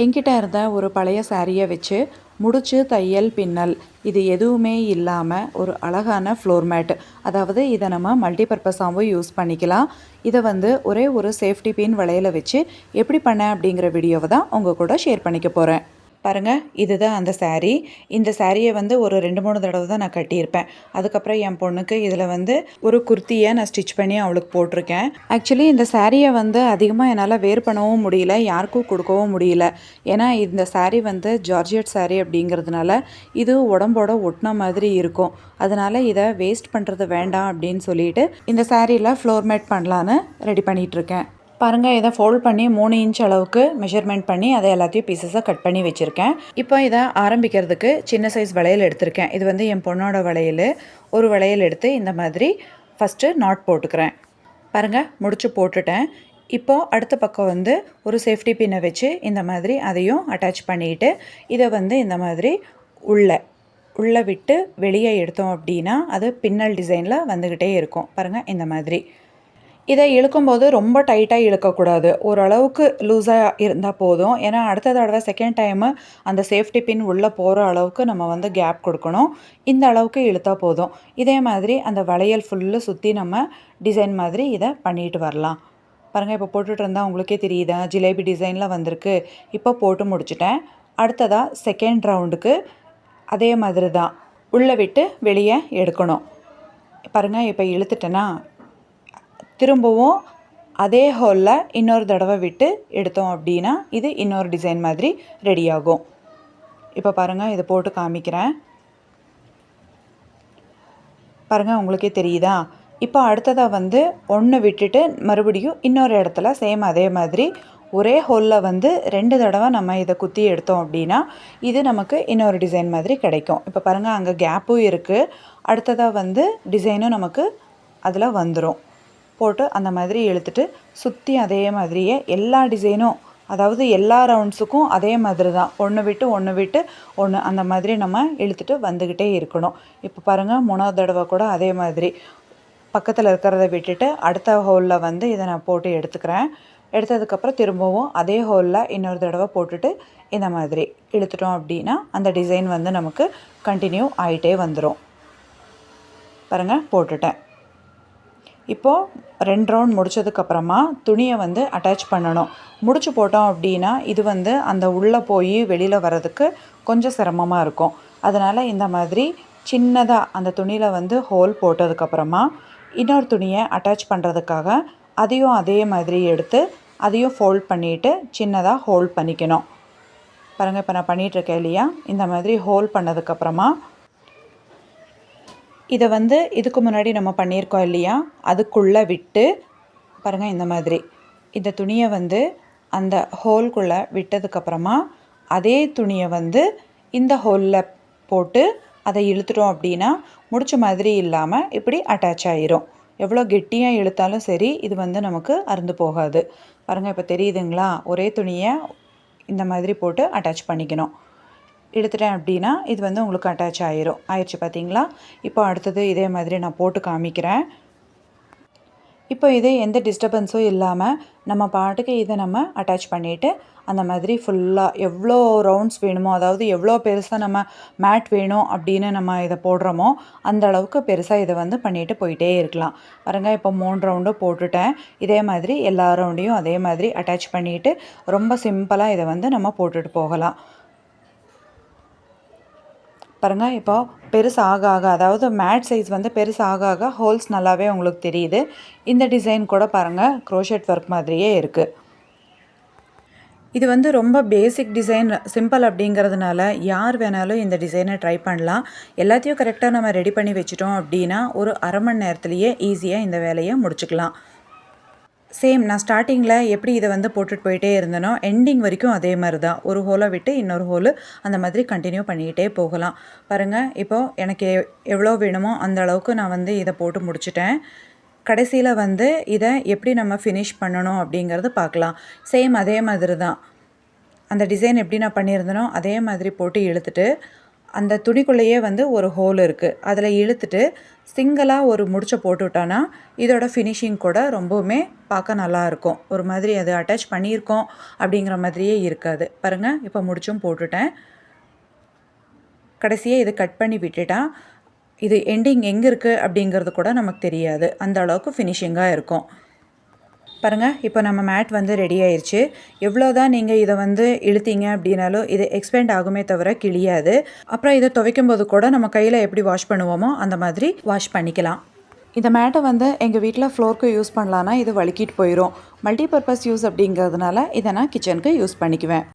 என்கிட்ட இருந்த ஒரு பழைய சாரியை வச்சு முடிச்சு தையல் பின்னல் இது எதுவுமே இல்லாமல் ஒரு அழகான ஃப்ளோர் மேட் அதாவது இதை நம்ம மல்டிபர்பஸாகவும் யூஸ் பண்ணிக்கலாம். இதை வந்து ஒரே ஒரு சேஃப்டி பின் வளையல வச்சு எப்படி பண்ணேன் அப்படிங்கிற வீடியோவை தான் உங்கள் கூட ஷேர் பண்ணிக்க போகிறேன் பாருங்கள் இதுதான் அந்த சாரீ இந்த சாரியை வந்து ஒரு ரெண்டு மூணு தடவை தான் நான் கட்டியிருப்பேன். அதுக்கப்புறம் என் பொண்ணுக்கு இதில் வந்து ஒரு குர்த்தியை நான் ஸ்டிச் பண்ணி அவளுக்கு போட்டிருக்கேன். ஆக்சுவலி இந்த சாரியை வந்து அதிகமாக என்னால் வேர் பண்ணவும் முடியல யாருக்கும் கொடுக்கவும் முடியல. ஏன்னா இந்த சாரீ வந்து ஜார்ஜியட் சாரீ அப்படிங்கிறதுனால இது உடம்போட ஒட்டின மாதிரி இருக்கும். அதனால் இதை வேஸ்ட் பண்ணுறது வேண்டாம் அப்படின்னு சொல்லிட்டு இந்த சாரியில் ஃப்ளோர் மேட் பண்ணலான்னு ரெடி பண்ணிகிட்ருக்கேன் பாருங்கள் இதை ஃபோல்ட் பண்ணி மூணு இன்ச் அளவுக்கு மெஷர்மெண்ட் பண்ணி அதை எல்லாத்தையும் பீசஸாக கட் பண்ணி வச்சுருக்கேன். இப்போ இதை ஆரம்பிக்கிறதுக்கு சின்ன சைஸ் வளையல் எடுத்திருக்கேன். இது வந்து என் பொண்ணோட வளையல். ஒரு வளையல் எடுத்து இந்த மாதிரி ஃபஸ்ட்டு நாட் போட்டுக்கிறேன். பாருங்கள் முடிச்சு போட்டுட்டேன். இப்போது அடுத்த பக்கம் வந்து ஒரு சேஃப்டி பின்னை வச்சு இந்த மாதிரி அதையும் அட்டாச் பண்ணிட்டு இதை வந்து இந்த மாதிரி உள்ளே உள்ளே விட்டு வெளியே எடுத்தோம் அப்படின்னா அது பின்னல் டிசைனில் வந்துக்கிட்டே இருக்கும். பாருங்கள் இந்த மாதிரி. இதை இழுக்கும்போது ரொம்ப டைட்டாக இழுக்கக்கூடாது. ஓரளவுக்கு லூஸாக இருந்தால் போதும். ஏன்னா அடுத்த தடவை செகண்ட் டைமு அந்த சேஃப்டி பின் உள்ளே போகிற அளவுக்கு நம்ம வந்து கேப் கொடுக்கணும். இந்த அளவுக்கு இழுத்தா போதும். இதே மாதிரி அந்த வளையல் ஃபுல்லு சுற்றி நம்ம டிசைன் மாதிரி இதை பண்ணிட்டு வரலாம். பாருங்கள் இப்போ போட்டுட்டு இருந்தால் உங்களுக்கே தெரியுதா? ஜிலேபி டிசைனில் வந்திருக்கு. இப்போ போட்டு முடிச்சிட்டேன். அடுத்ததாக செகண்ட் ரவுண்டுக்கு அதே மாதிரி தான். உள்ளே விட்டு வெளியே எடுக்கணும். பாருங்கள் இப்போ இழுத்துட்டேன்னா திரும்பவும் அதே ஹோலில் இன்னொரு தடவை விட்டு எடுத்தோம் அப்படின்னா இது இன்னொரு டிசைன் மாதிரி ரெடி ஆகும். இப்போ பாருங்கள் இதை போட்டு காமிக்கிறேன். பாருங்கள் உங்களுக்கே தெரியுதா? இப்போ அடுத்ததாக வந்து ஒன்று விட்டுட்டு மறுபடியும் இன்னொரு இடத்துல சேம் அதே மாதிரி ஒரே ஹோலில் வந்து ரெண்டு தடவை நம்ம இதை குத்தி எடுத்தோம் அப்படின்னா இது நமக்கு இன்னொரு டிசைன் மாதிரி கிடைக்கும். இப்போ பாருங்கள் அங்கே கேப்பும் இருக்குது அடுத்ததாக வந்து டிசைனும் நமக்கு அதில் வந்துடும் போட்டு அந்த மாதிரி இழுத்துட்டு சுற்றி அதே மாதிரியே எல்லா டிசைனும் அதாவது எல்லா ரவுண்ட்ஸுக்கும் அதே மாதிரி தான். ஒன்று விட்டு ஒன்று விட்டு ஒன்று அந்த மாதிரி நம்ம இழுத்துட்டு வந்துக்கிட்டே இருக்கணும். இப்போ பாருங்கள் மூணாவது தடவை கூட அதே மாதிரி. பக்கத்தில் இருக்கிறத விட்டுட்டு அடுத்த ஹோலில் வந்து இதை நான் போட்டு எடுத்துக்கிறேன். எடுத்ததுக்கப்புறம் திரும்பவும் அதே ஹோலில் இன்னொரு தடவை போட்டுட்டு இந்த மாதிரி இழுத்துட்டோம் அப்படின்னா அந்த டிசைன் வந்து நமக்கு கண்டினியூ ஆகிட்டே வந்துடும் பாருங்கள் போட்டுட்டேன். இப்போது ரெண்டு ரவுண்ட் முடிச்சதுக்கப்புறமா துணியை வந்து அட்டாச் பண்ணணும். முடிச்சு போட்டோம் அப்படின்னா இது வந்து அந்த உள்ளே போய் வெளியில் வர்றதுக்கு கொஞ்சம் சிரமமாக இருக்கும். அதனால் இந்த மாதிரி சின்னதாக அந்த துணியில் வந்து ஹோல் போட்டதுக்கப்புறமா இன்னொரு துணியை அட்டாச் பண்ணுறதுக்காக அதையும் அதே மாதிரி எடுத்து அதையும் ஃபோல்ட் பண்ணிவிட்டு சின்னதாக ஹோல்ட் பண்ணிக்கணும். பாருங்கள் இப்போ நான் பண்ணிகிட்ருக்கேன் இல்லையா? இந்த மாதிரி ஹோல் பண்ணதுக்கப்புறமா இதை வந்து இதுக்கு முன்னாடி நம்ம பண்ணியிருக்கோம் இல்லையா? அதுக்குள்ளே விட்டு பாருங்கள் இந்த மாதிரி. இந்த துணியை வந்து அந்த ஹோல்குள்ளே விட்டதுக்கப்புறமா அதே துணியை வந்து இந்த ஹோலில் போட்டு அதை இழுத்துட்டோம் அப்படின்னா முடிச்ச மாதிரி இல்லாமல் இப்படி அட்டாச் ஆயிரும். எவ்வளோ கெட்டியாக இழுத்தாலும் சரி இது வந்து நமக்கு அறுந்து போகாது. பாருங்கள் இப்போ தெரியுதுங்களா? ஒரே துணியை இந்த மாதிரி போட்டு அட்டாச் பண்ணிக்கணும். எடுத்துட்டேன் அப்படின்னா இது வந்து உங்களுக்கு அட்டாச் ஆயிரும். ஆயிடுச்சு பார்த்தீங்களா இப்போ அடுத்தது இதே மாதிரி நான் போட்டு காமிக்கிறேன். இப்போ இது எந்த டிஸ்டர்பன்ஸும் இல்லாமல் நம்ம பாட்டுக்கு இதை நம்ம அட்டாச் பண்ணிவிட்டு அந்த மாதிரி ஃபுல்லாக எவ்வளோ ரவுண்ட்ஸ் வேணுமோ அதாவது எவ்வளோ பெருசாக நம்ம மேட் வேணும் அப்படின்னு நம்ம இதை போடுறோமோ அந்த அளவுக்கு பெருசாக இதை வந்து பண்ணிட்டு போயிட்டே இருக்கலாம். பாருங்க இப்போ மூணு ரவுண்டு போட்டுட்டேன். இதே மாதிரி எல்லா ரவுண்டையும் அதே மாதிரி அட்டாச் பண்ணிவிட்டு ரொம்ப சிம்பிளாக இதை வந்து நம்ம போட்டுட்டு போகலாம். பாருங்கள் இப்போ பெருசு ஆக ஆக அதாவது மேட் சைஸ் வந்து பெருசு ஆக ஆக ஹோல்ஸ் நல்லாவே உங்களுக்கு தெரியுது. இந்த டிசைன் கூட பாருங்கள் க்ரோஷெட் ஒர்க் மாதிரியே இருக்குது இது வந்து ரொம்ப பேசிக் டிசைன் சிம்பிள் அப்படிங்கிறதுனால யார் வேணாலும் இந்த டிசைனை ட்ரை பண்ணலாம். எல்லாத்தையும் கரெக்டாக நம்ம ரெடி பண்ணி வச்சிட்டோம் அப்படின்னா ஒரு அரை மணி நேரத்துலேயே ஈஸியாக இந்த வேலையை முடிச்சுக்கலாம். சேம் நான் ஸ்டார்டிங்கில் எப்படி இதை வந்து போட்டுட்டு போயிட்டே இருந்தனோ எண்டிங் வரைக்கும் அதே மாதிரி தான் ஒரு ஹோலை விட்டு இன்னொரு ஹோலு அந்த மாதிரி கண்டினியூ பண்ணிக்கிட்டே போகலாம். பாருங்கள் இப்போது எனக்கு எவ்வளோ வேணுமோ அந்த அளவுக்கு நான் வந்து இதை போட்டு முடிச்சிட்டேன். கடைசியில் வந்து இதை எப்படி நம்ம ஃபினிஷ் பண்ணணும் அப்படிங்கிறது பார்க்கலாம். சேம் அதே மாதிரி தான் அந்த டிசைன் எப்படி நான் பண்ணியிருந்தனோ அதே மாதிரி போட்டு இழுத்துட்டு அந்த துணிக்குள்ளேயே வந்து ஒரு ஹோல் இருக்குது அதில் இழுத்துட்டு சிங்கிளாக ஒரு முடிச்சை போட்டுவிட்டோன்னா இதோட ஃபினிஷிங் கூட ரொம்பவுமே பார்க்க நல்லா இருக்கும். ஒரு மாதிரி அது அட்டாச் பண்ணியிருக்கோம் அப்படிங்கிற மாதிரியே இருக்காது. பாருங்கள் இப்போ முடிச்சும் போட்டுட்டேன். கடைசியாக இது கட் பண்ணி விட்டுட்டா இது எண்டிங் எங்கே இருக்குது அப்படிங்கிறது கூட நமக்கு தெரியாது. அந்த அளவுக்கு ஃபினிஷிங்காக இருக்கும். பாருங்கள் இப்போ நம்ம மேட் வந்து ரெடி ஆயிடுச்சு எவ்வளோ தான் நீங்கள் இதை வந்து இழுத்தீங்க அப்படின்னாலும் இது எக்ஸ்பெண்ட் ஆகுமே தவிர கிழியாது. அப்புறம் இதை துவைக்கும் போது கூட நம்ம கையில் எப்படி வாஷ் பண்ணுவோமோ அந்த மாதிரி வாஷ் பண்ணிக்கலாம். இந்த மேட்டை வந்து எங்கள் வீட்டில் ஃப்ளோருக்கு யூஸ் பண்ணலான்னா இது வழுக்கிட்டு போயிடும் மல்டிபர்பஸ் யூஸ் அப்படிங்கிறதுனால இதை நான் கிச்சனுக்கு யூஸ் பண்ணிக்குவேன்.